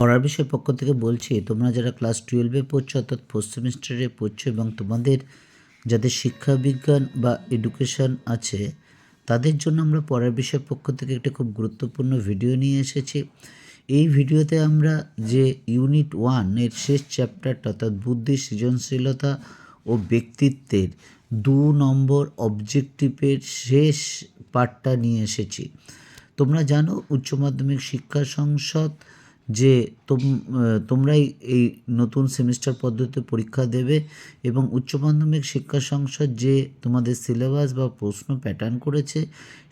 পড়ার বিষয় পক্ষ থেকে বলছি, তোমরা যারা ক্লাস টুয়েলভে পড়ছো, অর্থাৎ ফোর্থ সেমিস্টারে পড়ছো এবং তোমাদের যাদের শিক্ষা বিজ্ঞান বা এডুকেশন আছে, তাদের জন্য আমরা পড়ার বিষয় পক্ষ থেকে একটা খুব গুরুত্বপূর্ণ ভিডিও নিয়ে এসেছি। এই ভিডিওতে আমরা যে ইউনিট ওয়ানের শেষ চ্যাপ্টারটা অর্থাৎ বুদ্ধি, সৃজনশীলতা ও ব্যক্তিত্বের দু নম্বর অবজেক্টিভের শেষ পার্টটা নিয়ে এসেছি। তোমরা জানো, উচ্চ মাধ্যমিক শিক্ষা সংসদ যে তোম তোমরাই এই নতুন সেমিস্টার পদ্ধতিতে পরীক্ষা দেবে এবং উচ্চ মাধ্যমিক শিক্ষা সংসদ যে তোমাদের সিলেবাস বা প্রশ্ন প্যাটার্ন করেছে,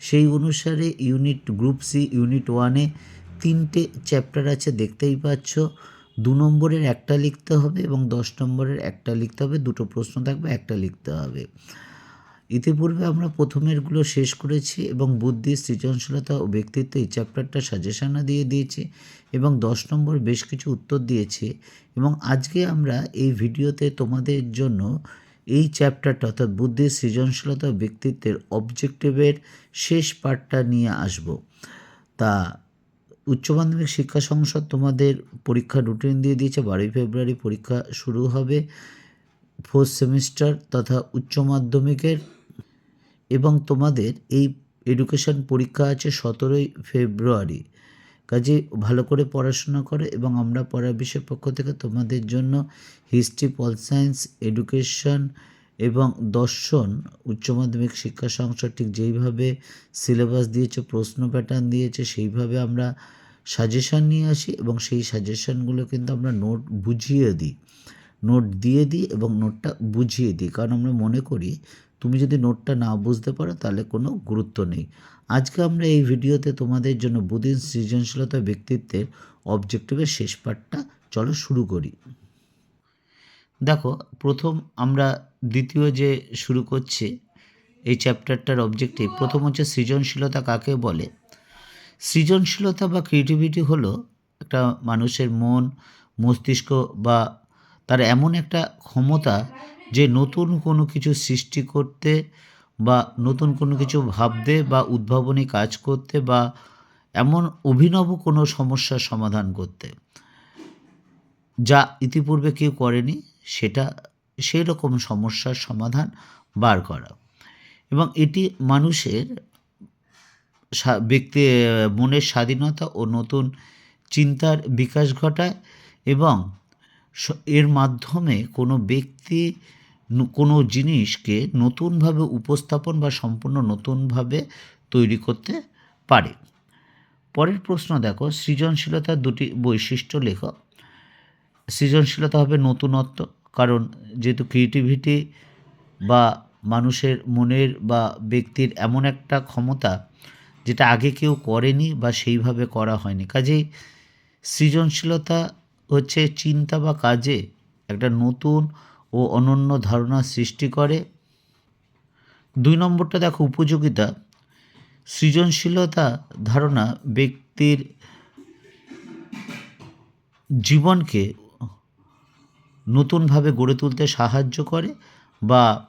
সেই অনুসারে ইউনিট গ্রুপ সি ইউনিট ওয়ানে তিনটে চ্যাপ্টার আছে, দেখতেই পাচ্ছ। দু নম্বরের একটা লিখতে হবে এবং দশ নম্বরের একটা লিখতে হবে, দুটো প্রশ্ন থাকবে, একটা লিখতে হবে। ইতিপূর্বে আমরা প্রথমেরগুলো শেষ করেছি এবং বুদ্ধি, সৃজনশীলতা ও ব্যক্তিত্ব এই চ্যাপ্টারটা সাজেশানও দিয়ে দিয়েছি এবং দশ নম্বর বেশ কিছু উত্তর দিয়েছি এবং আজকে আমরা এই ভিডিওতে তোমাদের জন্য এই চ্যাপ্টারটা অর্থাৎ বুদ্ধি, সৃজনশীলতা ও ব্যক্তিত্বের অবজেক্টিভের শেষ পার্টটা নিয়ে আসব। তা উচ্চ মাধ্যমিক শিক্ষা সংসদ তোমাদের পরীক্ষা রুটিন দিয়ে দিয়েছে, বারোই ফেব্রুয়ারি পরীক্ষা শুরু হবে ফোর্থ সেমিস্টার তথা উচ্চ মাধ্যমিকের এবং তোমাদের এই এডুকেশন পরীক্ষা আছে সতেরোই ফেব্রুয়ারি। কাজে ভালো করে পড়াশোনা করে এবং আমরা পড়া বিষয় পক্ষ থেকে তোমাদের জন্য হিস্ট্রি পল সায়েন্স এডুকেশন এবং দর্শন, উচ্চ মাধ্যমিক শিক্ষা সংসদ ঠিক যেইভাবে সিলেবাস দিয়েছে, প্রশ্ন প্যাটার্ন দিয়েছে, সেইভাবে আমরা সাজেশান নিয়ে আসি এবং সেই সাজেশানগুলো কিন্তু আমরা নোট বুঝিয়ে দিই। নোট দিয়ে দিই এবং নোটটা বুঝিয়ে দিই। কারণ আমরা মনে করি তুমি যদি নোটটা না বুঝতে পারো, তাহলে কোনো গুরুত্ব নেই। আজকে আমরা এই ভিডিওতে তোমাদের জন্য বুদ্ধির সৃজনশীলতা ব্যক্তিত্বের অবজেক্টিভের শেষ পার্টটা চলো শুরু করি। দেখো, প্রথম আমরা দ্বিতীয় যে শুরু করছি এই চ্যাপ্টারটার অবজেক্টিভ, প্রথম হচ্ছে সৃজনশীলতা কাকে বলে? সৃজনশীলতা বা ক্রিয়েটিভিটি হলো একটা মানুষের মন, মস্তিষ্ক বা তার এমন একটা ক্ষমতা যে নতুন কোনো কিছু সৃষ্টি করতে বা নতুন কোনো কিছু ভাবতে বা উদ্ভাবনী কাজ করতে বা এমন অভিনব কোনো সমস্যার সমাধান করতে, যা ইতিপূর্বে কেউ করেনি, সেটা সেই রকম সমস্যার সমাধান বার করা। এবং এটি মানুষের ব্যক্তি, মনের স্বাধীনতা ও নতুন চিন্তার বিকাশ ঘটায় এবং এর মাধ্যমে কোনো ব্যক্তি কোনো জিনিসকে নতুনভাবে উপস্থাপন বা সম্পূর্ণ নতুনভাবে তৈরি করতে পারে। পরের প্রশ্ন দেখো সৃজনশীলতার দুটি বৈশিষ্ট্য লেখ। সৃজনশীলতা হবে নতুনত্ব, কারণ যেহেতু ক্রিয়েটিভিটি বা মানুষের মনের বা ব্যক্তির এমন একটা ক্ষমতা যেটা আগে কেউ করেনি বা সেইভাবে করা হয়নি। কাজেই সৃজনশীলতা হচ্ছে চিন্তা বা কাজে একটা নতুন ও অনন্য ধারণা সৃষ্টি করে। দুই নম্বরটা দেখো, উপযোগিতা। সৃজনশীলতা ধারণা ব্যক্তির জীবনকে নতুনভাবে গড়ে তুলতে সাহায্য করে বা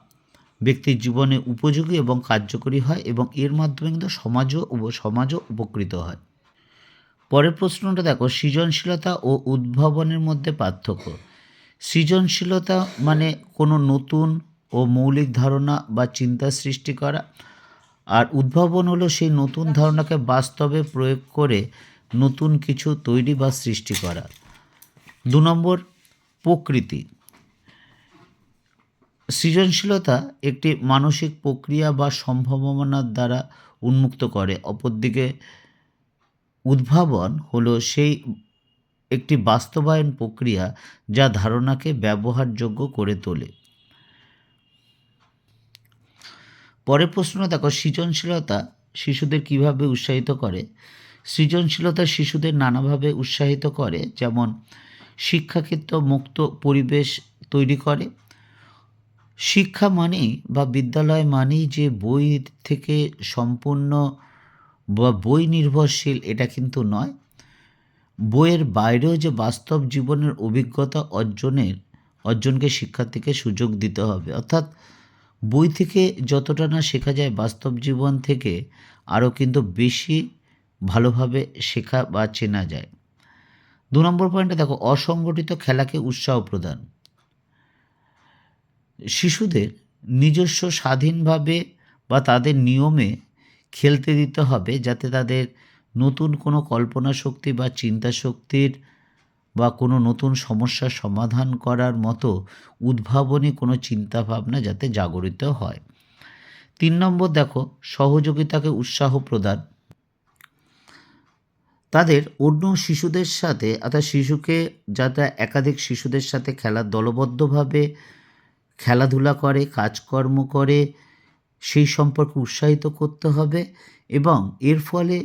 ব্যক্তির জীবনে উপযোগী এবং কার্যকরী হয় এবং এর মাধ্যমে কিন্তু সমাজও সমাজও উপকৃত হয়। পরের প্রশ্নটা দেখো, সৃজনশীলতা ও উদ্ভাবনের মধ্যে পার্থক্য। সৃজনশীলতা মানে কোনো নতুন ও মৌলিক ধারণা বা চিন্তা সৃষ্টি করা, আর উদ্ভাবন হলো সেই নতুন ধারণাকে বাস্তবে প্রয়োগ করে নতুন কিছু তৈরি বা সৃষ্টি করা। দু নম্বর, প্রকৃতি। সৃজনশীলতা একটি মানসিক প্রক্রিয়া বা সম্ভাবনার দ্বারা উন্মুক্ত করে, অপরদিকে উদ্ভাবন হলো সেই একটি বাস্তবায়ন প্রক্রিয়া যা ধারণাকে ব্যবহারযোগ্য করে তোলে। পরের প্রশ্ন, দেখো, সৃজনশীলতা শিশুদের কীভাবে উৎসাহিত করে? সৃজনশীলতা শিশুদের নানাভাবে উৎসাহিত করে, যেমন শিক্ষাক্ষেত্র মুক্ত পরিবেশ তৈরি করে। শিক্ষা মানেই বা বিদ্যালয় মানেই যে বই থেকে সম্পূর্ণ বা বই নির্ভরশীল, এটা কিন্তু নয়। বইয়ের বাইরেও যে বাস্তব জীবনের অভিজ্ঞতা অর্জনের, অর্জনকে শিক্ষার্থীকে সুযোগ দিতে হবে। অর্থাৎ বই থেকে যতটা না শেখা যায়, বাস্তব জীবন থেকে আরও কিন্তু বেশি ভালোভাবে শেখা বা চেনা যায়। দু নম্বর পয়েন্টে দেখো, অসংগঠিত খেলাকে উৎসাহ প্রদান। শিশুদের নিজস্ব স্বাধীনভাবে বা তাদের নিয়মে খেলতে দিতে হবে যাতে তাদের নতুন কোনো কল্পনা শক্তি বা চিন্তা শক্তির বা কোনো নতুন সমস্যার সমাধান করার মতো উদ্ভাবনী কোনো চিন্তাভাবনা যাতে জাগরিত হয়। তিন নম্বর দেখো, সহযোগিতাকে উৎসাহ প্রদান। তাদের অন্য শিশুদের সাথে, অর্থাৎ শিশুকে যাতে একাধিক শিশুদের সাথে খেলা দলবদ্ধভাবে খেলাধুলা করে, কাজকর্ম করে সেই সম্পর্কে উৎসাহিত করতে হবে এবং এর ফলে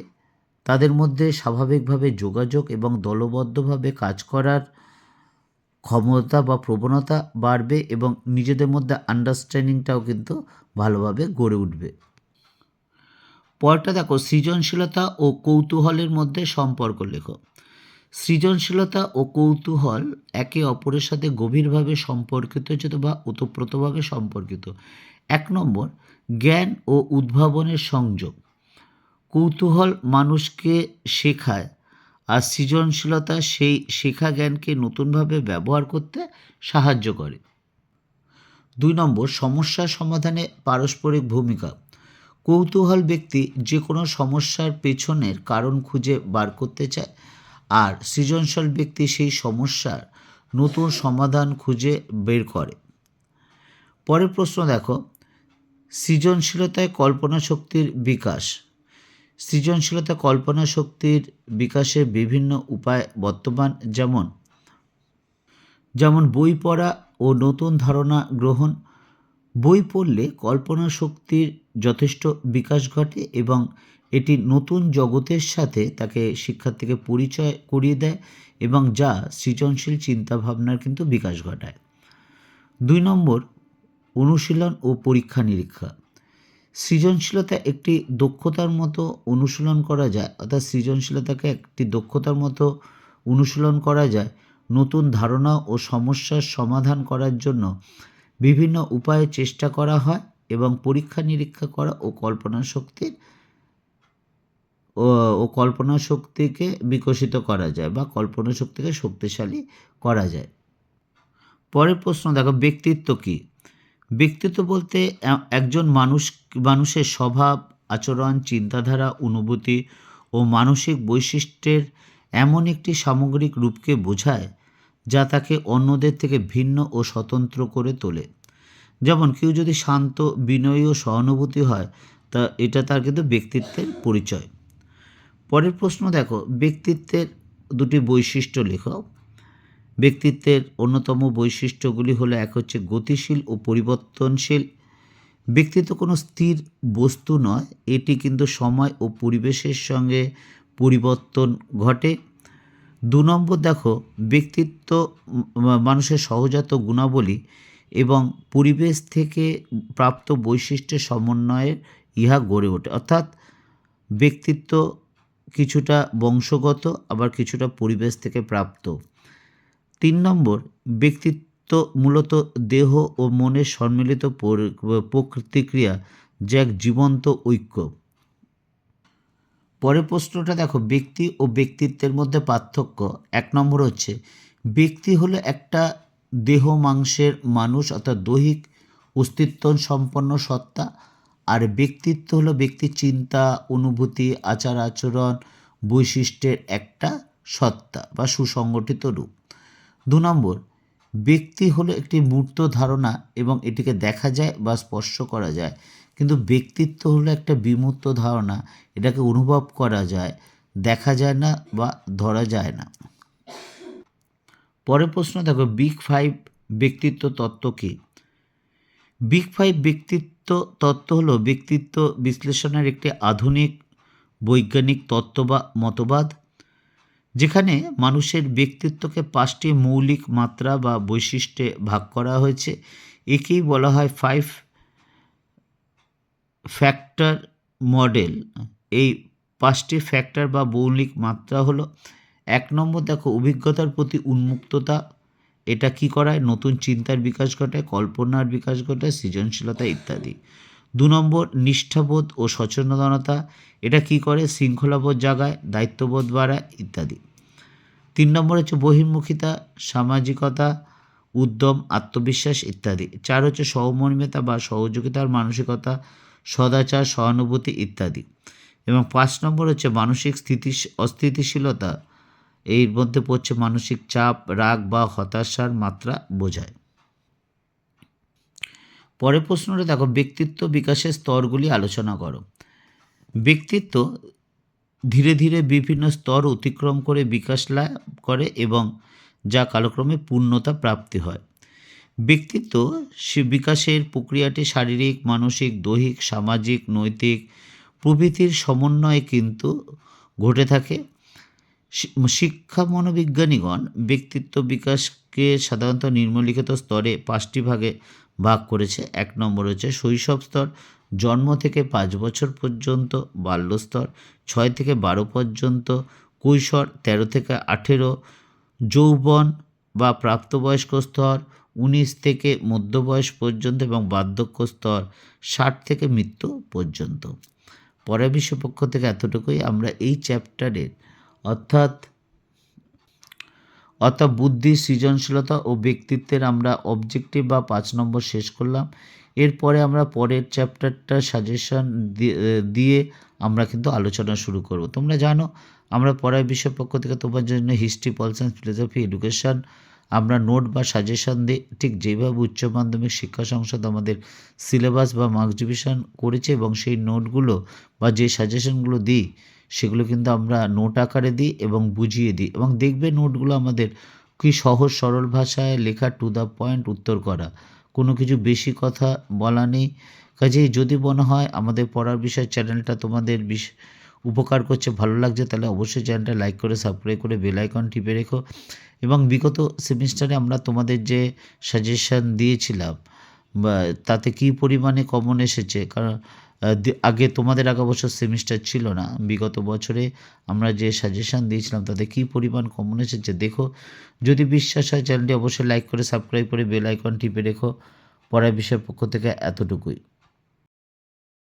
তাদের মধ্যে স্বাভাবিকভাবে যোগাযোগ এবং দলবদ্ধভাবে কাজ করার ক্ষমতা বা প্রবণতা বাড়বে এবং নিজেদের মধ্যে আন্ডারস্ট্যান্ডিংটাও কিন্তু ভালোভাবে গড়ে উঠবে। পরটা দেখো, সৃজনশীলতা ও কৌতূহলের মধ্যে সম্পর্ক লেখো। সৃজনশীলতা ও কৌতূহল একে অপরের সাথে গভীরভাবে সম্পর্কিত যেত বা ওতপ্রোতভাবে সম্পর্কিত। এক নম্বর জ্ঞান ও উদ্ভাবনের সংযোগ। কৌতূহল মানুষকে শেখায় আর সৃজনশীলতা সেই শেখা জ্ঞানকে নতুনভাবে ব্যবহার করতে সাহায্য করে। দুই নম্বর, সমস্যা সমাধানে পারস্পরিক ভূমিকা। কৌতূহল ব্যক্তি যে কোনো সমস্যার পেছনের কারণ খুঁজে বার করতে চায় আর সৃজনশীল ব্যক্তি সেই সমস্যার নতুন সমাধান খুঁজে বের করে। পরের প্রশ্ন দেখো সৃজনশীলতায় কল্পনা শক্তির বিকাশ। সৃজনশীলতা কল্পনা শক্তির বিকাশের বিভিন্ন উপায় বর্তমান যেমন যেমন বই পড়া ও নতুন ধারণা গ্রহণ। বই পড়লে কল্পনা শক্তির যথেষ্ট বিকাশ ঘটে এবং এটি নতুন জগতের সাথে তাকে শিক্ষার্থীকে পরিচয় করিয়ে দেয় এবং যা সৃজনশীল চিন্তাভাবনার কিন্তু বিকাশ ঘটায়। দুই নম্বর অনুশীলন ও পরীক্ষা নিরীক্ষা। সৃজনশীলতা একটি দক্ষতার মতো অনুশীলন করা যায়, অর্থাৎ সৃজনশীলতাকে একটি দক্ষতার মতো অনুশীলন করা যায়, নতুন ধারণা ও সমস্যার সমাধান করার জন্য বিভিন্ন উপায়ে চেষ্টা করা হয় এবং পরীক্ষা নিরীক্ষা করা ও কল্পনা শক্তির, ও কল্পনা শক্তিকে বিকশিত করা যায় বা কল্পনা শক্তিকে শক্তিশালী করা যায়। পরের প্রশ্ন দেখো, ব্যক্তিত্ব কী? ব্যক্তিত্ব বলতে একজন মানুষ, মানুষের স্বভাব, আচরণ, চিন্তাধারা, অনুভূতি ও মানসিক বৈশিষ্ট্যের এমন একটি সামগ্রিক রূপকে বোঝায় যা তাকে অন্যদের থেকে ভিন্ন ও স্বতন্ত্র করে তোলে। যেমন কেউ যদি শান্ত, বিনয়ী ও সহানুভূতি হয়, তা এটা তার কিন্তু ব্যক্তিত্বের পরিচয়। পরের প্রশ্ন দেখো, ব্যক্তিত্বের দুটি বৈশিষ্ট্য লেখো। ব্যক্তিত্বের অন্যতম বৈশিষ্ট্যগুলি হলো এক হচ্ছে গতিশীল ও পরিবর্তনশীল। ব্যক্তিত্ব কোনো স্থির বস্তু নয়, এটি কিন্তু সময় ও পরিবেশের সঙ্গে পরিবর্তন ঘটে। দু নম্বর দেখো, ব্যক্তিত্ব মানুষের সহজাত গুণাবলী এবং পরিবেশ থেকে প্রাপ্ত বৈশিষ্ট্যের সমন্বয়ের ইহা গড়ে ওঠে। অর্থাৎ ব্যক্তিত্ব কিছুটা বংশগত, আবার কিছুটা পরিবেশ থেকে প্রাপ্ত। তিন নম্বর, ব্যক্তিত্ব মূলত দেহ ও মনের সম্মিলিত পরি- প্রতিক্রিয়া যা এক জীবন্ত ঐক্য। পরের প্রশ্নটা দেখো, ব্যক্তি ও ব্যক্তিত্বের মধ্যে পার্থক্য। এক নম্বর হচ্ছে, ব্যক্তি হলো একটা দেহ মাংসের মানুষ অর্থাৎ দৈহিক অস্তিত্ব সম্পন্ন সত্তা, আর ব্যক্তিত্ব হলো ব্যক্তির চিন্তা, অনুভূতি আচার আচরণ বৈশিষ্ট্যের একটা সত্তা বা সুসংগঠিত রূপ। দু নম্বর, ব্যক্তি হলো একটি মূর্ত ধারণা এবং এটিকে দেখা যায় বা স্পর্শ করা যায়। কিন্তু ব্যক্তিত্ব হলো একটা বিমূর্ত ধারণা, এটাকে অনুভব করা যায়, দেখা যায় না বা ধরা যায় না। পরের প্রশ্ন দেখো বিগ ফাইভ ব্যক্তিত্ব তত্ত্ব কী? বিগ ফাইভ ব্যক্তিত্ব তত্ত্ব হলো ব্যক্তিত্ব বিশ্লেষণের একটি আধুনিক বৈজ্ঞানিক তত্ত্ব বা মতবাদ যেখানে মানুষের ব্যক্তিত্বকে পাঁচটি মৌলিক মাত্রা বা বৈশিষ্ট্যে ভাগ করা হয়েছে। একেই বলা হয় ফাইভ ফ্যাক্টর মডেল এই পাঁচটি ফ্যাক্টর বা মৌলিক মাত্রা হলো, এক নম্বর দেখো অভিজ্ঞতার প্রতি উন্মুক্ততা। এটা কি করায়? নতুন চিন্তার বিকাশ ঘটায়, কল্পনার বিকাশ ঘটায়, সৃজনশীলতা ইত্যাদি। দু নম্বর নিষ্ঠাবোধ ও সচেতনতা, এটা কি করে? শৃঙ্খলাবোধ জাগায়, দায়িত্ববোধ বাড়ায় ইত্যাদি। তিন নম্বর হচ্ছে বহির্মুখিতা, সামাজিকতা, উদ্যম, আত্মবিশ্বাস ইত্যাদি। চার হচ্ছে সহমর্মিতা বা সহযোগিতার মানসিকতা, সদাচার, সহানুভূতি ইত্যাদি। এবং পাঁচ নম্বর হচ্ছে মানসিক স্থিতি, অস্থিতিশীলতা, এর মধ্যে পড়ছে মানসিক চাপ, রাগ বা হতাশার মাত্রা বোঝায়। পরের প্রশ্নটা দেখো, ব্যক্তিত্ব বিকাশের স্তরগুলি আলোচনা করো। ব্যক্তিত্ব ধীরে ধীরে বিভিন্ন স্তর অতিক্রম করে বিকাশ লাভ করে এবং যা কালক্রমে পূর্ণতা প্রাপ্তি হয়। ব্যক্তিত্ব সে বিকাশের প্রক্রিয়াটি শারীরিক, মানসিক, দৈহিক, সামাজিক, নৈতিক প্রভৃতির সমন্বয়ে কিন্তু ঘটে থাকে। শিক্ষা মনোবিজ্ঞানীগণ ব্যক্তিত্ব বিকাশকে সাধারণত নিম্নলিখিত স্তরে পাঁচটি ভাগে ভাগ করেছে। এক নম্বর হচ্ছে শৈশব স্তর, জন্ম থেকে পাঁচ বছর পর্যন্ত বাল্যস্তর ছয় থেকে বারো পর্যন্ত কৈশোর, তেরো থেকে আঠেরো যৌবন বা প্রাপ্তবয়স্ক স্তর, উনিশ থেকে মধ্যবয়স পর্যন্ত এবং বার্ধক্য স্তর, ষাট থেকে মৃত্যু পর্যন্ত। পরের বিশ্বপক্ষ থেকে এতটুকুই। আমরা এই চ্যাপ্টারের অর্থাৎ অর্থাৎ বুদ্ধি, সৃজনশীলতা ও ব্যক্তিত্বের আমরা অবজেক্টিভ বা পাঁচ নম্বর শেষ করলাম। এরপরে আমরা পরের চ্যাপ্টারটা সাজেশন দিয়ে আমরা কিন্তু আলোচনা শুরু করব। তোমরা জানো, আমরা পড়ার বিষয় পক্ষ থেকে তোমার জন্য history pol science philosophy education আমরা নোট বা সাজেশন দিই ঠিক যেভাবে উচ্চ মাধ্যমিক শিক্ষা সংসদ আমাদের সিলেবাস বা মার্কস ডিভিশন করেছে এবং সেই নোটগুলো বা যে সাজেশনগুলো দিই সেগুলো কিন্তু আমরা নোট আকারে দিই এবং বুঝিয়ে দিই এবং দেখবে নোটগুলো আমাদের কি সহজ সরল ভাষায় লেখা টু দ্য পয়েন্ট উত্তর করা। কোনো কিছু বেশি কথা বলা নেই। কাজেই যদি মনে হয় আমাদের পড়ার বিষয় চ্যানেলটা তোমাদের বিশ উপকার করছে, ভালো লাগছে, তাহলে অবশ্যই চ্যানেলটা লাইক করে সাবস্ক্রাইব করে বেল আইকন টিপে রেখো। এবং বিগত সেমিস্টারে আমরা তোমাদের যে সাজেশন দিয়েছিলাম, বা তাতে কী পরিমাণে কমন এসেছে, কারণ আগে তোমাদের আগে বছর সেমিস্টার ছিল না। বিগত বছরে আমরা যে সাজেশান দিয়েছিলাম, তাতে কী পরিমাণ কমন এসেছে দেখো, যদি বিশ্বাস হয় চ্যানেলটি অবশ্যই লাইক করে সাবস্ক্রাইব করে বেল আইকন টিপে রেখো। পড়ার বিষয়ের পক্ষ থেকে এতটুকুই।